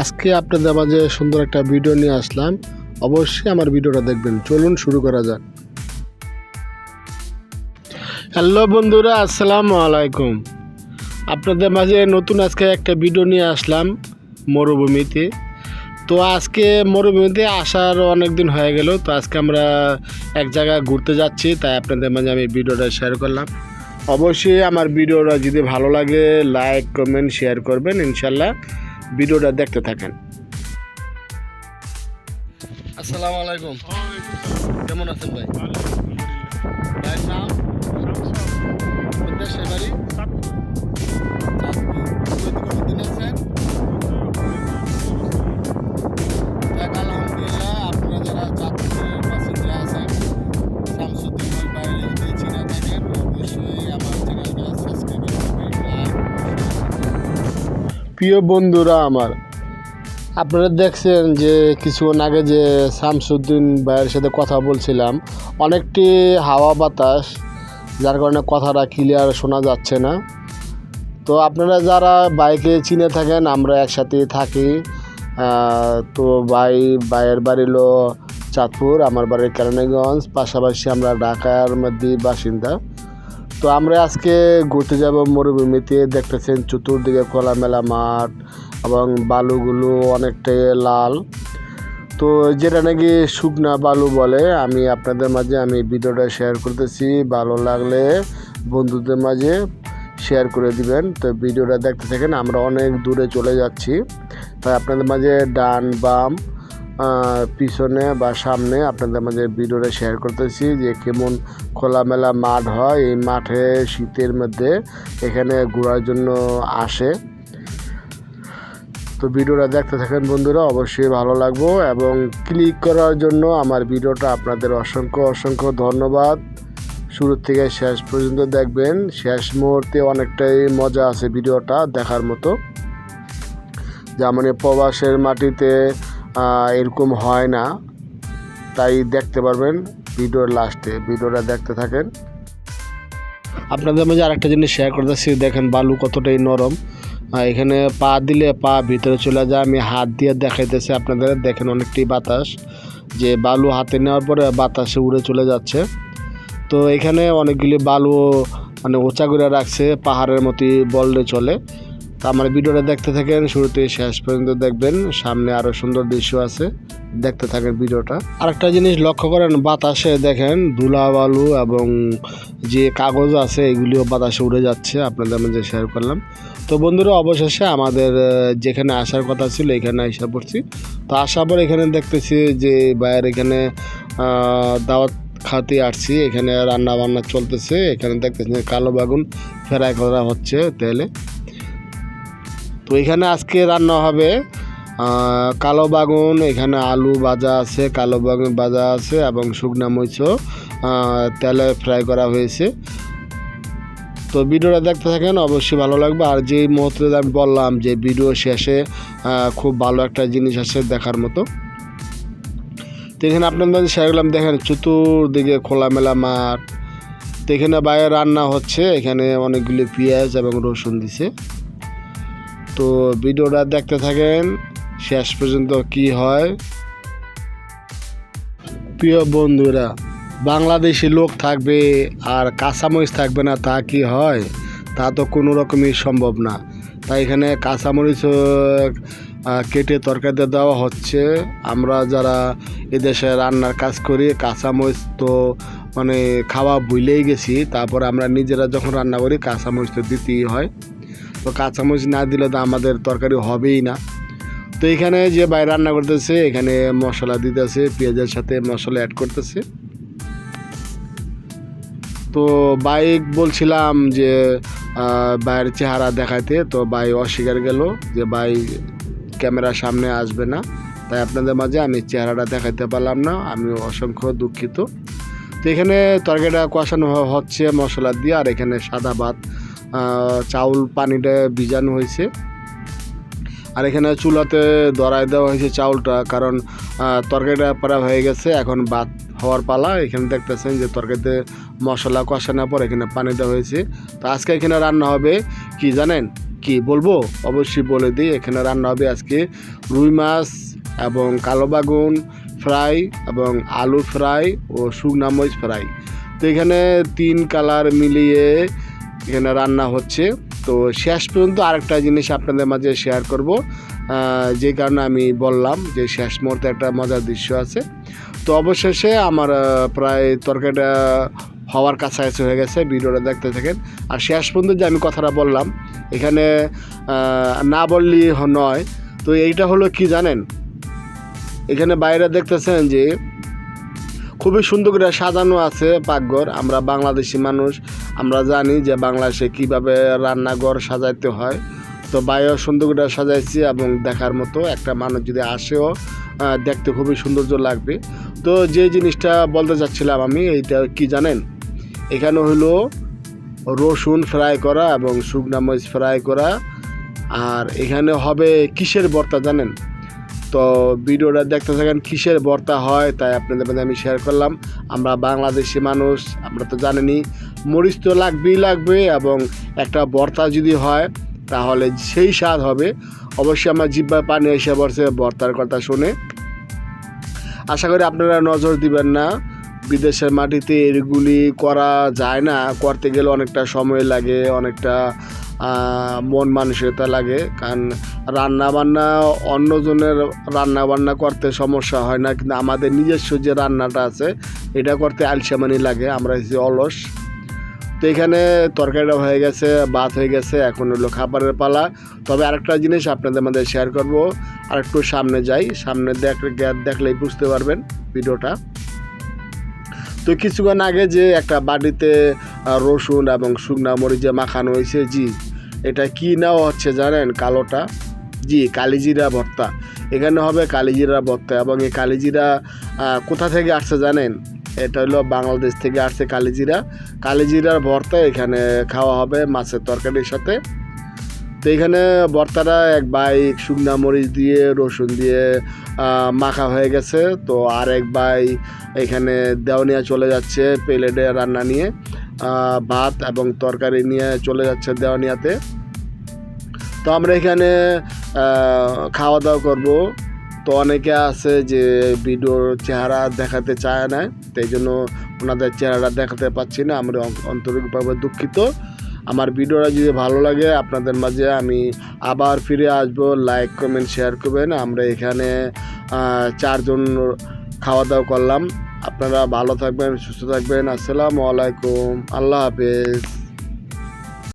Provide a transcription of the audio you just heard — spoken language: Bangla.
আজকে আপনাদের মাঝে সুন্দর একটা ভিডিও নিয়ে আসলাম। অবশ্যই আমার ভিডিওটা দেখবেন। চলুন শুরু করা যাক। হ্যালো বন্ধুরা, আসসালামু আলাইকুম। আপনাদের মাঝে নতুন আজকে একটা ভিডিও নিয়ে আসলাম মরুভূমিতে। তো আজকে মরুভূমিতে আসার অনেক দিন হয়ে গেল। তো আজকে আমরা এক জায়গায় ঘুরতে যাচ্ছি, তাই আপনাদের মাঝে আমি ভিডিওটা শেয়ার করলাম। অবশ্যই আমার ভিডিওটা যদি ভালো লাগে লাইক কমেন্ট শেয়ার করবেন, ইনশাল্লাহ। ভিডিওটা দেখতে থাকেন। আসসালামু আলাইকুম। কেমন আছেন ভাই? ভাইয়ের নাম? প্রিয় বন্ধুরা আমার, আপনারা দেখছেন যে কিছুক্ষণ আগে যে শামসুদ্দিন ভাইয়ের সাথে কথা বলছিলাম, অনেকটি হাওয়া বাতাস, যার কারণে কথাটা ক্লিয়ার শোনা যাচ্ছে না। তো আপনারা যারা বাইকে চিনে থাকেন, আমরা একসাথে থাকি। তো ভাই, ভাইয়ের বাড়ি হলো চাঁদপুর, আমার বাড়ির কেরানীগঞ্জ, পাশাপাশি আমরা ঢাকার মধ্যে বাসিন্দা। তো আমরা আজকে ঘুরতে যাব মরুভূমিতে, দেখতেছেন চতুর্দিকে খোলামেলা মাঠ এবং বালুগুলো অনেকটাই লাল। তো যেটা নাকি শুকনা বালু বলে, আমি আপনাদের মাঝে, আমি ভিডিওটা শেয়ার করতেছি। ভালো লাগলে বন্ধুদের মাঝে শেয়ার করে দিবেন। তো ভিডিওটা দেখতে থাকেন, আমরা অনেক দূরে চলে যাচ্ছি। তাই আপনাদের মাঝে ডান বাম পিছনে বা সামনে আপনাদের মাঝে ভিডিওটা শেয়ার করতেছি যে কেমন খোলামেলা মাঠ হয়। এই মাঠে শীতের মধ্যে এখানে ঘোরার জন্য আসে। তো ভিডিওটা দেখতে থাকেন বন্ধুরা, অবশ্যই ভালো লাগবো এবং ক্লিক করার জন্য আমার ভিডিওটা আপনাদের অসংখ্য অসংখ্য ধন্যবাদ। শুরু থেকে শেষ পর্যন্ত দেখবেন, শেষ মুহূর্তে অনেকটাই মজা আছে ভিডিওটা দেখার মতো। যেমন প্রবাসের মাটিতে এরকম হয় না। তাই দেখতে পারবেন ভিডিওর লাস্টে ভিডিওটা দেখতে থাকেন। আপনাদের মাঝে আরেকটা জিনিস শেয়ার করতেছি দেখেন বালু কতটাই নরম। এখানে পা দিলে পা ভিতরে চলে যায়। আমি হাত দিয়ে দেখাইতেছি আপনাদের। দেখেন অনেকটাই বাতাস। যে বালু হাতে নেওয়ার পরে বাতাসে উড়ে চলে যাচ্ছে। তো এখানে অনেকগুলি বালু মানে উঁচা করে রাখছে। পাহাড়ের মতোই বললে চলে। তো আমার ভিডিওটা দেখতে থাকেন শুরুতে শেষ পর্যন্ত দেখবেন। সামনে আরও সুন্দর দৃশ্য আছে, দেখতে থাকেন ভিডিওটা। আরেকটা জিনিস লক্ষ্য করেন, বাতাসে দেখেন ধুলা বালু এবং যে কাগজ আছে, এগুলিও বাতাসে উড়ে যাচ্ছে, আপনাদের মাঝে শেয়ার করলাম। তো বন্ধুরা, অবশেষে আমাদের যেখানে আসার কথা ছিল, এখানে আসা পড়ছি। তো আসার পর এখানে দেখতেছি যে বাইরে এখানে দাওয়াত খাতে আসছি, এখানে রান্না বান্না চলতেছে, এখানে দেখতেছি কালো বাগুন ফেরাই করা হচ্ছে তেলে। তো এখানে আজকে রান্না হবে কালো বাগুন, এখানে আলু ভাজা আছে, কালো বাগুন ভাজা আছে এবং শুকনা মরিচও তেলে ফ্রাই করা হয়েছে। তো ভিডিওটা দেখতে থাকেন, অবশ্যই ভালো লাগবে। আর যে মুহূর্তে আমি বললাম যে ভিডিও শেষে খুব ভালো একটা জিনিস আছে দেখার মতো। তো এখানে আপনাদের শেয়ার করলাম, দেখেন চতুর্দিকে খোলামেলা মাঠ। তো এখানে বাইরে রান্না হচ্ছে, এখানে অনেকগুলি পেঁয়াজ এবং রসুন দিছে। তো ভিডিওটা দেখতে থাকেন। শেষ পর্যন্ত কি হয়? প্রিয় বন্ধুরা, বাংলাদেশি লোক থাকবে আর কাঁচামরিচ থাকবে না, তা কি হয়? তা তো কোনো রকমই সম্ভব না। তাই এখানে কাঁচামরিচ কেটে তরকারিতে দেওয়া হচ্ছে। আমরা যারা এদেশে রান্নার কাজ করি, কাঁচামরিচ তো মানে খাওয়া ভুলেই গেছি। তারপর আমরা নিজেরা যখন রান্না করি, কাঁচামরিচ তো দিতেই হয়। তো কাঁচামরিচ না দিলে তো আমাদের তরকারি হবেই না। তো এখানে যে বাইরে রান্না করতেছে এখানে মশলা দিতেছে পেঁয়াজের সাথে মশলা অ্যাড করতেছে। তো বাইক বলছিলাম যে আহ, বাইরের চেহারা দেখাইতে তো বাই অস্বীকার গেল যে বাই ক্যামেরার সামনে আসবে না। তাই আপনাদের মাঝে আমি চেহারাটা দেখাইতে পারলাম না আমি অসংখ্য দুঃখিত। তো এখানে তরকারিটা কষানো হচ্ছে মশলা দিয়ে আর এখানে সাদা ভাত। চাউল পানিটা ভিজানো হয়েছে। আর এখানে চুলাতে দড়াই দেওয়া হয়েছে চাউলটা, কারণ তরকারিটা প্রায় হয়ে গেছে, এখন ভাত হওয়ার পালা। এখানে দেখতেছেন যে তরকারিতে মশলা কষানোর পর এখানে পানি দেওয়া হয়েছে। তো আজকে এখানে রান্না হবে কি জানেন? কি বলব? অবশ্যই বলে দিই, এখানে রান্না হবে আজকে রুই মাছ এবং কালো বাগুন ফ্রাই এবং আলু ফ্রাই ও শুকনা মরিচ ফ্রাই। তো এখানে তিন কালার মিলিয়ে এখানে রান্না হচ্ছে। তো শেষ পর্যন্ত আরেকটা জিনিস আপনাদের মাঝে শেয়ার করব। যে কারণে আমি বললাম যে শেষ মুহূর্তে একটা মজার দৃশ্য আছে। তো অবশেষে আমার প্রায় তরকারিটা হওয়ার কাছাকাছি হয়ে গেছে, ভিডিওটা দেখতে থাকেন। আর শেষ পর্যন্ত যে আমি কথাটা বললাম, এখানে না বললেই হ- নয়। তো এইটা হলো কি জানেন? এখানে বাইরে দেখতেছেন যে খুবই সুন্দর করে সাজানো আছে পাকঘর। আমরা বাংলাদেশি মানুষ আমরা জানি যে বাংলাদেশে কীভাবে রান্নাঘর সাজাইতে হয়। তো বাইরেও সুন্দর করে সাজাইছি এবং দেখার মতো একটা মানুষ যদি আসেও দেখতে খুবই সৌন্দর্য লাগবে। তো যে জিনিসটা বলতে চাচ্ছিলাম আমি, এইটা কি জানেন? এখানে হলো রসুন ফ্রাই করা এবং শুকনা মরিচ ফ্রাই করা। আর এখানে হবে কিসের ভর্তা জানেন? তো ভিডিওটা দেখতে থাকেন কিসের ভর্তা হয়, তাই আপনাদের মধ্যে আমি শেয়ার করলাম। আমরা বাংলাদেশি মানুষ, আমরা তো জানেনই মরিচ তো লাগবেই লাগবে এবং একটা ভর্তা যদি হয়, তাহলে সেই স্বাদ হবে। অবশ্যই আমার জিব্বায় পানি এসে পড়ছে ভর্তার কথা শুনে। আশা করি আপনারা নজর দিবেন না। বিদেশের মাটিতে এগুলি করা যায় না। করতে গেলে অনেকটা সময় লাগে, অনেকটা মন মানসিকতা লাগে। কারণ রান্না বান্না অন্যজনের রান্না বান্না করতে সমস্যা হয় না। কিন্তু আমাদের নিজস্ব যে রান্নাটা আছে, এটা করতে আলসামানি লাগে। আমরা হচ্ছে অলস। তো এখানে তরকারিটা হয়ে গেছে, ভাত হয়ে গেছে, এখন হলো খাবারের পালা। তবে আরেকটা জিনিস আপনাদের মধ্যে শেয়ার করব আর একটু সামনে যাই, সামনে দেখ দেখলেই বুঝতে পারবেন ভিডিওটা। তো কিছুক্ষণ আগে যে একটা বাড়িতে রসুন এবং শুকনা মরিচে মাখানো হয়েছে, জি, এটা কি নেওয়া হচ্ছে জানেন? কালোটা? জি, কালিজিরা ভর্তা। এখানে হবে কালিজিরা ভর্তা এবং এই কালিজিরা কোথা থেকে আসছে জানেন? এটা হলো বাংলাদেশ থেকে আসছে কালিজিরা। কালিজিরার ভর্তা এখানে খাওয়া হবে মাছের তরকারির সাথে। তো এখানে ভর্তাটা এক বাইক শুকনা মরিচ দিয়ে, রসুন দিয়ে মাখা হয়ে গেছে। তো আর এক বাই এখানে দেওয়ানিয়া চলে যাচ্ছে প্লেটে রান্না নিয়ে। ভাত এবং তরকারি নিয়ে চলে যাচ্ছে দেওয়ানিয়াতে তো আমরা এখানে খাওয়া দাওয়া করব। তো অনেকে আছে যে ভিডিওর চেহারা দেখাতে চায় না। তাই জন্য ওনাদের চেহারাটা দেখাতে পাচ্ছি না। আমরা আন্তরিকভাবে দুঃখিত। আমার ভিডিওটা যদি ভালো লাগে, আপনাদের মাঝে আমি আবার ফিরে আসব। লাইক কমেন্ট শেয়ার করবেন। আমরা এখানে চারজন খাওয়া দাওয়া করলাম। আপনারা ভালো থাকবেন, সুস্থ থাকবেন। আসসালামু আলাইকুম। আল্লাহ হাফেজ।